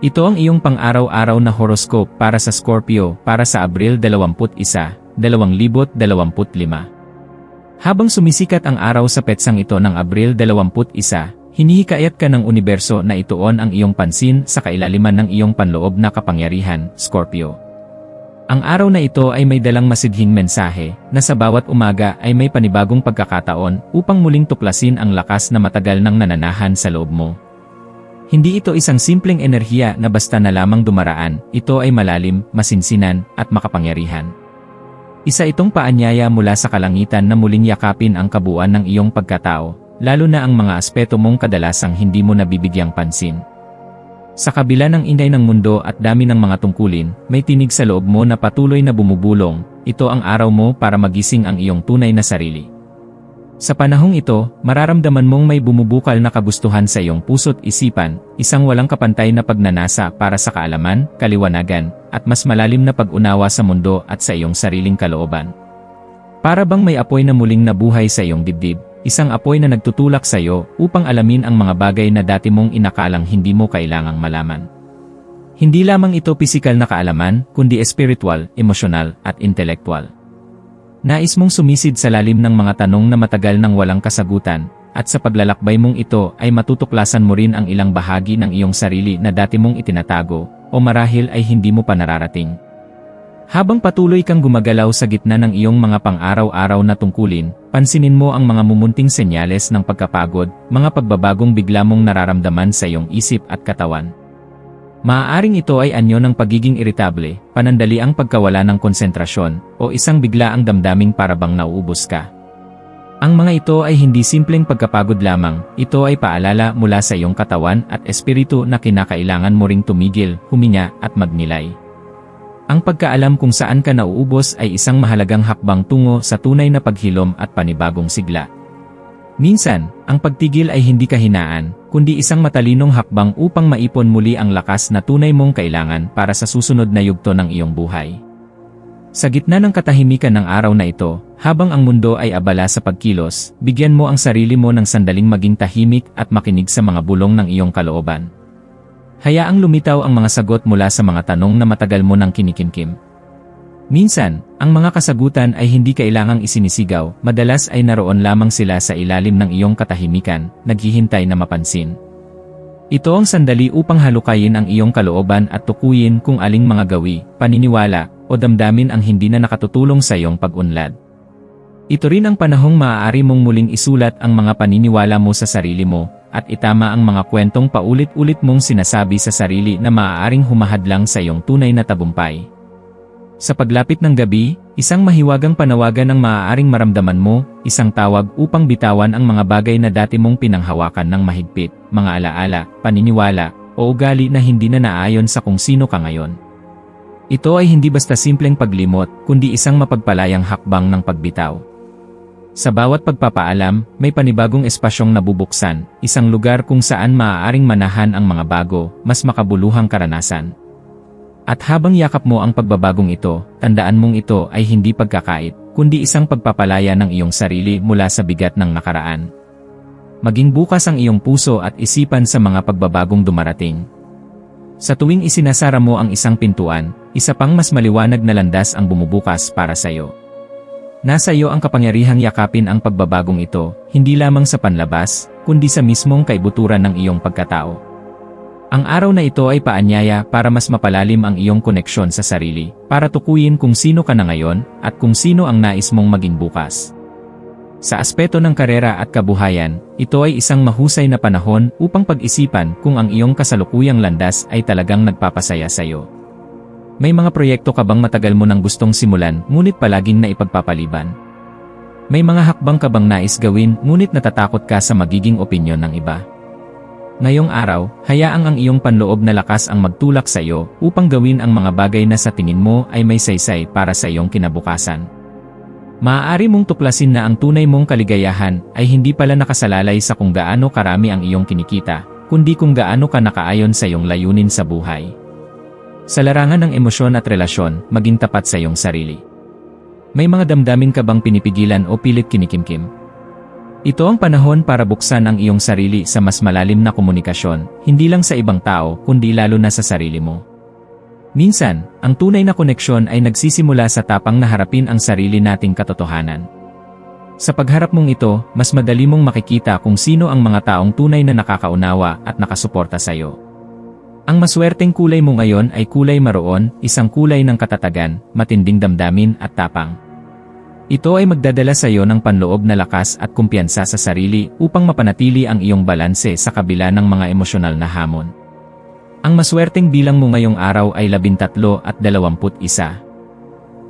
Ito ang iyong pang-araw-araw na horoscope para sa Scorpio para sa Abril 21, 2025. Habang sumisikat ang araw sa petsang ito ng Abril 21, hinihikayat ka ng universo na ituon ang iyong pansin sa kailaliman ng iyong panloob na kapangyarihan, Scorpio. Ang araw na ito ay may dalang masidhing mensahe na sa bawat umaga ay may panibagong pagkakataon upang muling tuklasin ang lakas na matagal nang nananahan sa loob mo. Hindi ito isang simpleng enerhiya na basta na lamang dumaraan, ito ay malalim, masinsinan, at makapangyarihan. Isa itong paanyaya mula sa kalangitan na muling yakapin ang kabuuan ng iyong pagkatao, lalo na ang mga aspeto mong kadalasang hindi mo nabibigyang pansin. Sa kabila ng inday ng mundo at dami ng mga tungkulin, may tinig sa loob mo na patuloy na bumubulong, ito ang araw mo para magising ang iyong tunay na sarili. Sa panahong ito, mararamdaman mong may bumubukal na kagustuhan sa iyong puso't isipan, isang walang kapantay na pagnanasa para sa kaalaman, kaliwanagan, at mas malalim na pag-unawa sa mundo at sa iyong sariling kalooban. Para bang may apoy na muling nabuhay sa iyong dibdib, isang apoy na nagtutulak sa iyo upang alamin ang mga bagay na dati mong inakalang hindi mo kailangang malaman. Hindi lamang ito pisikal na kaalaman, kundi espiritual, emosyonal, at intelektual. Nais mong sumisid sa lalim ng mga tanong na matagal nang walang kasagutan, at sa paglalakbay mong ito ay matutuklasan mo rin ang ilang bahagi ng iyong sarili na dati mong itinatago, o marahil ay hindi mo pa nararating. Habang patuloy kang gumagalaw sa gitna ng iyong mga pang-araw-araw na tungkulin, pansinin mo ang mga mumunting senyales ng pagkapagod, mga pagbabagong bigla mong nararamdaman sa iyong isip at katawan. Maaaring ito ay anyo ng pagiging iritable, panandali ang pagkawala ng konsentrasyon, o isang bigla ang damdaming parabang nauubos ka. Ang mga ito ay hindi simpleng pagkapagod lamang, ito ay paalala mula sa iyong katawan at espiritu na kinakailangan mo ring tumigil, huminga at magnilay. Ang pagkaalam kung saan ka nauubos ay isang mahalagang hakbang tungo sa tunay na paghilom at panibagong sigla. Minsan, ang pagtigil ay hindi kahinaan, kundi isang matalinong hakbang upang maipon muli ang lakas na tunay mong kailangan para sa susunod na yugto ng iyong buhay. Sa gitna ng katahimikan ng araw na ito, habang ang mundo ay abala sa pagkilos, bigyan mo ang sarili mo ng sandaling maging tahimik at makinig sa mga bulong ng iyong kalooban. Hayaang lumitaw ang mga sagot mula sa mga tanong na matagal mo nang kinikimkim. Minsan, ang mga kasagutan ay hindi kailangang isinisigaw, madalas ay naroon lamang sila sa ilalim ng iyong katahimikan, naghihintay na mapansin. Ito ang sandali upang halukayin ang iyong kalooban at tukuyin kung aling mga gawi, paniniwala, o damdamin ang hindi na nakatutulong sa iyong pag-unlad. Ito rin ang panahong maaari mong muling isulat ang mga paniniwala mo sa sarili mo, at itama ang mga kwentong paulit-ulit mong sinasabi sa sarili na maaaring humahadlang sa iyong tunay na tabumpay. Sa paglapit ng gabi, isang mahiwagang panawagan ang maaaring maramdaman mo, isang tawag upang bitawan ang mga bagay na dati mong pinanghawakan ng mahigpit, mga alaala, paniniwala, o ugali na hindi na naayon sa kung sino ka ngayon. Ito ay hindi basta simpleng paglimot, kundi isang mapagpalayang hakbang ng pagbitaw. Sa bawat pagpapaalam, may panibagong espasyong nabubuksan, isang lugar kung saan maaaring manahan ang mga bago, mas makabuluhang karanasan. At habang yakap mo ang pagbabagong ito, tandaan mong ito ay hindi pagkakait, kundi isang pagpapalaya ng iyong sarili mula sa bigat ng nakaraan. Maging bukas ang iyong puso at isipan sa mga pagbabagong dumarating. Sa tuwing isinasara mo ang isang pintuan, isa pang mas maliwanag na landas ang bumubukas para sa iyo. Nasa iyo ang kapangyarihang yakapin ang pagbabagong ito, hindi lamang sa panlabas, kundi sa mismong kaibuturan ng iyong pagkatao. Ang araw na ito ay paanyaya para mas mapalalim ang iyong koneksyon sa sarili, para tukuyin kung sino ka na ngayon, at kung sino ang nais mong maging bukas. Sa aspeto ng karera at kabuhayan, ito ay isang mahusay na panahon upang pag-isipan kung ang iyong kasalukuyang landas ay talagang nagpapasaya sa iyo. May mga proyekto ka bang matagal mo nang gustong simulan ngunit palaging na ipagpapaliban? May mga hakbang ka bang nais gawin ngunit natatakot ka sa magiging opinyon ng iba? Ngayong araw, hayaang ang iyong panloob na lakas ang magtulak sa iyo upang gawin ang mga bagay na sa tingin mo ay may saysay para sa iyong kinabukasan. Maaari mong tuklasin na ang tunay mong kaligayahan ay hindi pala nakasalalay sa kung gaano karami ang iyong kinikita, kundi kung gaano ka nakaayon sa iyong layunin sa buhay. Sa larangan ng emosyon at relasyon, maging tapat sa iyong sarili. May mga damdamin ka bang pinipigilan o pilit kinikimkim? Ito ang panahon para buksan ang iyong sarili sa mas malalim na komunikasyon, hindi lang sa ibang tao, kundi lalo na sa sarili mo. Minsan, ang tunay na koneksyon ay nagsisimula sa tapang na harapin ang sarili nating katotohanan. Sa pagharap mong ito, mas madali mong makikita kung sino ang mga taong tunay na nakakaunawa at nakasuporta sa iyo. Ang maswerteng kulay mo ngayon ay kulay maroon, isang kulay ng katatagan, matinding damdamin at tapang. Ito ay magdadala sa iyo ng panloob na lakas at kumpiyansa sa sarili upang mapanatili ang iyong balanse sa kabila ng mga emosyonal na hamon. Ang maswerteng bilang mo ngayong araw ay 13 at 21.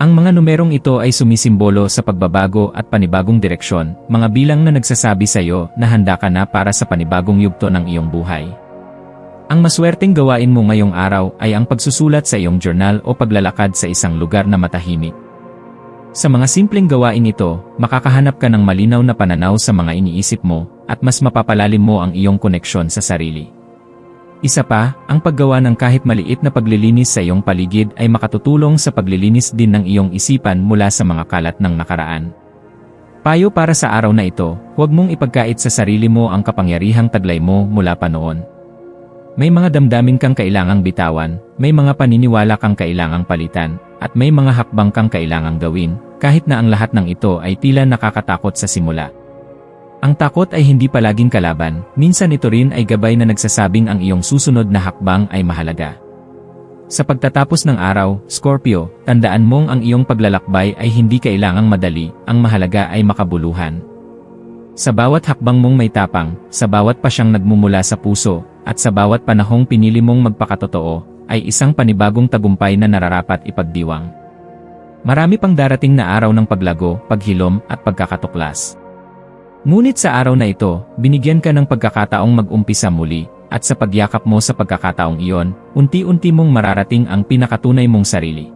Ang mga numerong ito ay sumisimbolo sa pagbabago at panibagong direksyon, mga bilang na nagsasabi sa iyo na handa ka na para sa panibagong yugto ng iyong buhay. Ang maswerteng gawain mo ngayong araw ay ang pagsusulat sa iyong journal o paglalakad sa isang lugar na matahimik. Sa mga simpleng gawain ito, makakahanap ka ng malinaw na pananaw sa mga iniisip mo at mas mapapalalim mo ang iyong koneksyon sa sarili. Isa pa, ang paggawa ng kahit maliit na paglilinis sa iyong paligid ay makatutulong sa paglilinis din ng iyong isipan mula sa mga kalat ng nakaraan. Payo para sa araw na ito, huwag mong ipagkait sa sarili mo ang kapangyarihang taglay mo mula pa noon. May mga damdamin kang kailangang bitawan, may mga paniniwala kang kailangang palitan, at may mga hakbang kang kailangang gawin, kahit na ang lahat ng ito ay tila nakakatakot sa simula. Ang takot ay hindi palaging kalaban, minsan ito rin ay gabay na nagsasabing ang iyong susunod na hakbang ay mahalaga. Sa pagtatapos ng araw, Scorpio, tandaan mong ang iyong paglalakbay ay hindi kailangang madali, ang mahalaga ay makabuluhan. Sa bawat hakbang mong may tapang, sa bawat pasyang nagmumula sa puso, at sa bawat panahong pinili mong magpakatotoo, ay isang panibagong tagumpay na nararapat ipagdiwang. Marami pang darating na araw ng paglago, paghilom, at pagkakatuklas. Ngunit sa araw na ito, binigyan ka ng pagkakataong mag-umpisa muli, at sa pagyakap mo sa pagkakataong iyon, unti-unti mong mararating ang pinakatunay mong sarili.